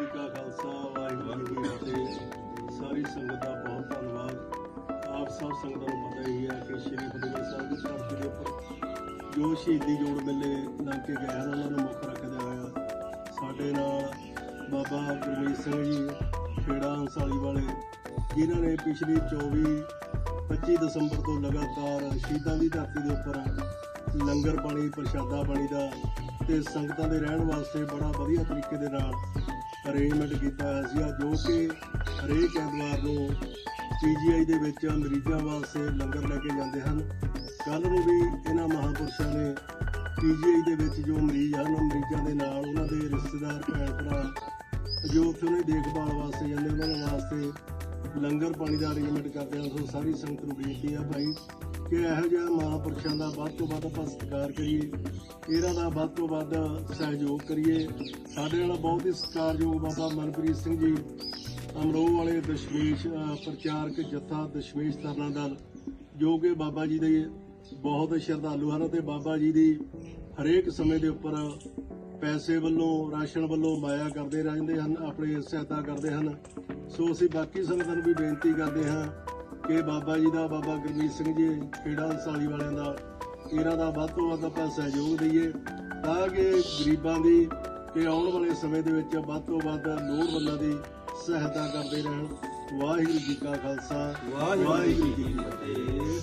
ਜੀ ਕਾ ਖਾਲਸਾ, ਵਾਹਿਗੁਰੂ ਜੀ ਕੀ ਫਤਿਹ। ਸਾਰੀ ਸੰਗਤ ਦਾ ਬਹੁਤ ਧੰਨਵਾਦ। ਆਪ ਸਭ ਸੰਗਤਾਂ ਨੂੰ ਪਤਾ ਹੀ ਹੈ ਕਿ ਸ਼੍ਰੀ ਫਤਿਹਗੜ੍ਹ ਸਾਹਿਬ ਦੀ ਧਰਤੀ ਦੇ ਉੱਪਰ ਜੋ ਸ਼ਹੀਦੀ ਜੋੜ ਮੇਲੇ ਲੰਘ ਕੇ ਗਏ ਹਨ ਉਹਨਾਂ ਨੂੰ ਮੁੱਖ ਰੱਖਦੇ ਹੋਇਆ ਸਾਡੇ ਨਾਲ ਬਾਬਾ ਗੁਰਮੀਤ ਸਿੰਘ ਜੀ, ਖੇੜਾ ਹੰਸਾਲੀ ਵਾਲੇ, ਜਿਨ੍ਹਾਂ ਨੇ ਪਿਛਲੀ 24 25 ਦਸੰਬਰ ਤੋਂ ਲਗਾਤਾਰ ਸ਼ਹੀਦਾਂ ਦੀ ਧਰਤੀ ਦੇ ਉੱਪਰ ਲੰਗਰ ਪਾਣੀ, ਪ੍ਰਸ਼ਾਦਾ ਪਾਣੀ ਦਾ ਤੇ ਸੰਗਤਾਂ ਦੇ ਰਹਿਣ ਵਾਸਤੇ ਬੜਾ ਵਧੀਆ ਤਰੀਕੇ ਦੇ ਨਾਲ ਅਰੇਂਜਮੈਂਟ ਕੀਤਾ ਹੋਇਆ ਸੀ ਜੋ ਕਿ ਹਰੇਕ ਐਤਵਾਰ ਨੂੰ ਪੀਜੀਆਈ ਦੇ ਵਿੱਚ ਮਰੀਜ਼ਾਂ ਵਾਸਤੇ ਲੰਗਰ ਲੈ ਕੇ ਜਾਂਦੇ ਹਨ। ਕੱਲ ਨੂੰ ਵੀ ਇਹਨਾਂ ਮਹਾਂਪੁਰਸ਼ਾਂ ਨੇ ਪੀਜੀਆਈ ਦੇ ਵਿੱਚ ਜੋ ਮਰੀਜ਼ ਹਨ, ਉਹ ਮਰੀਜ਼ਾਂ ਦੇ ਨਾਲ ਉਹਨਾਂ ਦੇ ਰਿਸ਼ਤੇਦਾਰ, ਭੈਣ ਭਰਾ, ਜੋ ਉੱਥੇ ਉਹਨਾਂ ਦੀ ਦੇਖਭਾਲ ਵਾਸਤੇ ਜਾਂਦੇ ਉਹਨਾਂ ਵਾਸਤੇ ਲੰਗਰ ਪਾਣੀ ਦਾ ਅਰੇਂਜਮੈਂਟ ਕਰਦੇ ਹਾਂ ਸੋ ਸਾਰੀ ਸੰਗਤ ਨੂੰ ਬੇਨਤੀ ਆ ਭਾਈ ਕਿ ਇਹੋ ਜਿਹਾ ਮਹਾਂਪੁਰਸ਼ਾਂ ਦਾ ਵੱਧ ਤੋਂ ਵੱਧ ਆਪਾਂ ਸਤਿਕਾਰ ਕਰੀਏ, ਇਹਨਾਂ ਦਾ ਵੱਧ ਤੋਂ ਵੱਧ ਸਹਿਯੋਗ ਕਰੀਏ। ਸਾਡੇ ਨਾਲ ਬਹੁਤ ਹੀ ਸਤਿਕਾਰਯੋਗ ਬਾਬਾ ਮਨਪ੍ਰੀਤ ਸਿੰਘ ਜੀ, ਅਮਰੋਹ ਵਾਲੇ ਦਸ਼ਮੇਸ਼ ਪ੍ਰਚਾਰਕ ਜਥਾ ਦਸ਼ਮੇਸ਼ ਤਰਨਾ ਦਲ, ਜੋ ਕਿ ਬਾਬਾ ਜੀ ਦੇ ਬਹੁਤ ਸ਼ਰਧਾਲੂ ਹਨ ਤੇ ਬਾਬਾ ਜੀ ਦੀ ਹਰੇਕ ਸਮੇਂ ਦੇ ਉੱਪਰ ਪੈਸੇ ਵੱਲੋਂ, ਰਾਸ਼ਨ ਵੱਲੋਂ ਮਾਇਆ ਕਰਦੇ ਰਹਿੰਦੇ ਹਨ, ਆਪਣੇ ਸਹਾਇਤਾ ਕਰਦੇ ਹਨ। ਸੋ ਅਸੀਂ ਬਾਕੀ ਸੰਗਤਾਂ ਨੂੰ ਵੀ ਬੇਨਤੀ ਕਰਦੇ ਹਾਂ ਕਿ ਬਾਬਾ ਜੀ ਦਾ, ਬਾਬਾ ਗੁਰਮੀਤ ਸਿੰਘ ਜੀ, ਖੇੜਾ ਸਾਲੀ ਵਾਲਿਆਂ ਦਾ, ਇਹਨਾਂ ਦਾ ਵੱਧ ਤੋਂ ਵੱਧ ਆਪਾਂ ਸਹਿਯੋਗ ਦਈਏ, ਤਾਂ ਕਿ ਗਰੀਬਾਂ ਦੀ ਕਿ ਆਉਣ ਵਾਲੇ ਸਮੇਂ ਦੇ ਵਿੱਚ ਵੱਧ ਤੋਂ ਵੱਧ ਲੋੜਵੰਦਾਂ ਦੀ ਸਹਾਇਤਾ ਕਰਦੇ ਰਹਿਣ। ਵਾਹਿਗੁਰੂ ਜੀ ਕਾ ਖਾਲਸਾ, ਵਾਹਿਗੁਰੂ ਜੀ ਕੀ ਫਤਿਹ।